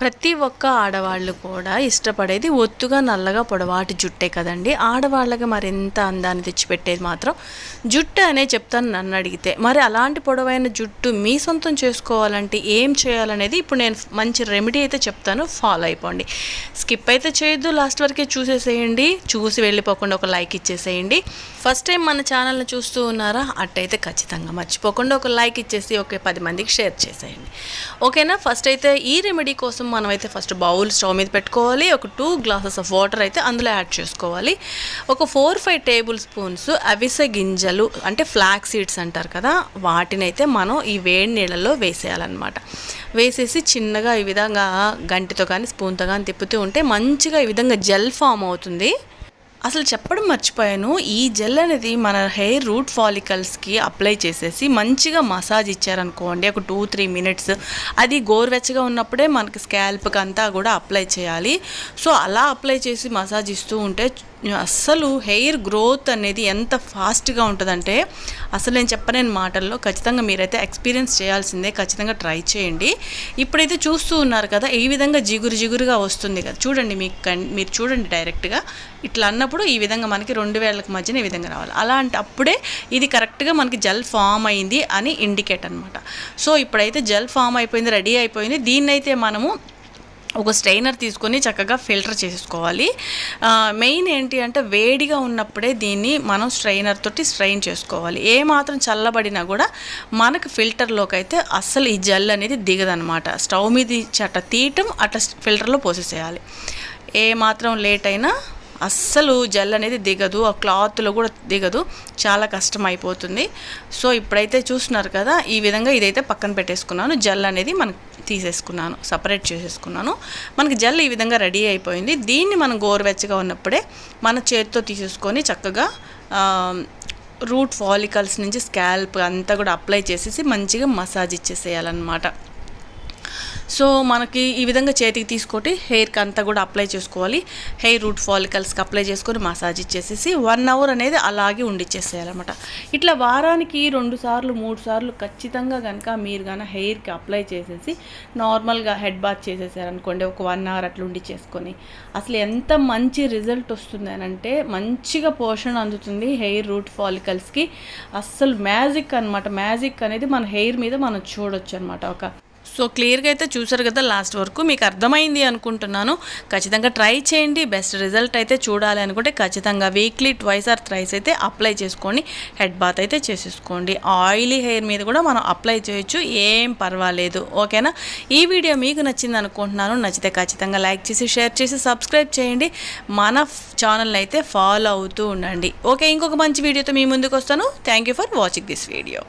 ప్రతి ఒక్క ఆడవాళ్ళు కూడా ఇష్టపడేది ఒత్తుగా నల్లగా పొడవాటి జుట్టే కదండి. ఆడవాళ్ళకి మరింత అందాన్ని తెచ్చిపెట్టేది మాత్రం జుట్టు అనే చెప్తాను నన్ను అడిగితే. మరి అలాంటి పొడవైన జుట్టు మీ సొంతం చేసుకోవాలంటే ఏం చేయాలనేది ఇప్పుడు నేను మంచి రెమెడీ అయితే చెప్తాను. ఫాలో అయిపోండి. స్కిప్ అయితే చేయొద్దు. లాస్ట్ వరకే చూసేసేయండి. చూసి వెళ్ళిపోకుండా ఒక లైక్ ఇచ్చేసేయండి. ఫస్ట్ టైం మన ఛానల్ని చూస్తూ ఉన్నారా? అట్టయితే ఖచ్చితంగా మర్చిపోకుండా ఒక లైక్ ఇచ్చేసి ఒక పది మందికి షేర్ చేసేయండి. ఓకేనా? ఫస్ట్ అయితే ఈ రెమెడీ కోసం మనమైతే ఫస్ట్ బౌల్ స్టవ్ మీద పెట్టుకోవాలి. ఒక టూ గ్లాసెస్ ఆఫ్ వాటర్ అయితే అందులో యాడ్ చేసుకోవాలి. ఒక ఫోర్ ఫైవ్ టేబుల్ స్పూన్స్ అవిసె గింజలు అంటే ఫ్లాక్ సీడ్స్ అంటారు కదా వాటిని అయితే మనం ఈ వేడి నీళ్ళలో వేసేయాలన్నమాట. వేసేసి చిన్నగా ఈ విధంగా గంటితో కానీ స్పూన్తో కానీ తిప్పుతూ ఉంటే మంచిగా ఈ విధంగా జెల్ ఫామ్ అవుతుంది. అసలు చెప్పడం మర్చిపోయాను. ఈ జెల్ అనేది మన హెయిర్ రూట్ ఫాలికల్స్కి అప్లై చేసేసి మంచిగా మసాజ్ ఇచ్చారనుకోండి ఒక టూ త్రీ మినిట్స్. అది గోరువెచ్చగా ఉన్నప్పుడే మనకి స్కాల్ప్కి అంతా కూడా అప్లై చేయాలి. సో అలా అప్లై చేసి మసాజ్ ఇస్తూ ఉంటే అస్సలు హెయిర్ గ్రోత్ అనేది ఎంత ఫాస్ట్గా ఉంటుందంటే అసలు నేను చెప్పలేని మాటల్లో ఖచ్చితంగా మీరైతే ఎక్స్పీరియన్స్ చేయాల్సిందే ఖచ్చితంగా ట్రై చేయండి. ఇప్పుడైతే చూస్తూ ఉన్నారు కదా ఈ విధంగా జిగురు జిగురుగా వస్తుంది కదా. చూడండి మీకు మీరు చూడండి డైరెక్ట్గా. ఇట్లా అన్నప్పుడు ఈ విధంగా మనకి రెండు వేలకు మధ్యన ఈ విధంగా రావాలి. అలాంటి అప్పుడే ఇది కరెక్ట్గా మనకి జెల్ ఫామ్ అయింది అని ఇండికేట్ అనమాట సో ఇప్పుడైతే జెల్ ఫామ్ అయిపోయింది రెడీ అయిపోయింది. దీన్నైతే మనము ఒక స్ట్రైనర్ తీసుకొని చక్కగా ఫిల్టర్ చేసుకోవాలి. మెయిన్ ఏంటి అంటే వేడిగా ఉన్నప్పుడే దీన్ని మనం స్ట్రైనర్ తోటి స్ట్రైన్ చేసుకోవాలి. ఏ మాత్రం చల్లబడినా కూడా మనకు ఫిల్టర్లోకి అయితే అస్సలు ఈ జెల్ అనేది దిగదనమాట స్టవ్ మీద చట్ట తీయటం అట్లా ఫిల్టర్లో పోసేసేయాలి. ఏ మాత్రం లేట్ అయినా అస్సలు జెల్ అనేది దిగదు ఆ క్లాత్లో కూడా దిగదు చాలా కష్టం అయిపోతుంది సో ఇప్పుడైతే చూస్తున్నారు కదా ఈ విధంగా ఇదైతే పక్కన పెట్టేసుకున్నాను. జెల్ అనేది మనకి తీసేసుకున్నాను సపరేట్ చేసేసుకున్నాను. మనకి జెల్ ఈ విధంగా రెడీ అయిపోయింది. దీన్ని మనం గోరువెచ్చగా ఉన్నప్పుడే మన చేతితో తీసేసుకొని చక్కగా రూట్ ఫాలికల్స్ నుంచి స్కాల్ప్ అంతా కూడా అప్లై చేసేసి మంచిగా మసాజ్ ఇచ్చేసేయాలన్నమాట. సో మనకి ఈ విధంగా చేతికి తీసుకొని హెయిర్కి అంతా కూడా అప్లై చేసుకోవాలి. హెయిర్ రూట్ ఫాలికల్స్కి అప్లై చేసుకొని మసాజ్ ఇచ్చేసేసి వన్ అవర్ అనేది అలాగే ఉండిచ్చేసేయాలన్నమాట. ఇట్లా వారానికి రెండు సార్లు మూడు సార్లు ఖచ్చితంగా కనుక మీరు కానీ హెయిర్కి అప్లై చేసేసి నార్మల్గా హెడ్ బాత్ చేసేసారనుకోండి ఒక వన్ అవర్ అట్లా ఉండి చేసుకొని అసలు ఎంత మంచి రిజల్ట్ వస్తుంది అని అంటే మంచిగా పోషణ అందుతుంది హెయిర్ రూట్ ఫాలికల్స్కి అస్సలు మ్యాజిక్ అనమాట మ్యాజిక్ అనేది మన హెయిర్ మీద మనం చూడొచ్చు అనమాట ఒక సో క్లియర్గా అయితే చూసారు కదా లాస్ట్ వరకు. మీకు అర్థమైంది అనుకుంటున్నాను. ఖచ్చితంగా ట్రై చేయండి. బెస్ట్ రిజల్ట్ అయితే చూడాలి అనుకుంటే ఖచ్చితంగా వీక్లీ ట్వైస్ ఆర్ థ్రైస్ అయితే అప్లై చేసుకోండి హెడ్ బాత్ అయితే చేసేసుకోండి. ఆయిలీ హెయిర్ మీద కూడా మనం అప్లై చేయొచ్చు. ఏం పర్వాలేదు. ఓకేనా? ఈ వీడియో మీకు నచ్చింది అనుకుంటున్నాను. నచ్చితే ఖచ్చితంగా లైక్ చేసి షేర్ చేసి సబ్స్క్రైబ్ చేయండి. మన ఛానల్ని అయితే ఫాలో అవుతూ ఉండండి. ఓకే ఇంకొక మంచి వీడియోతో మీ ముందుకు వస్తాను. Thank you for watching this video.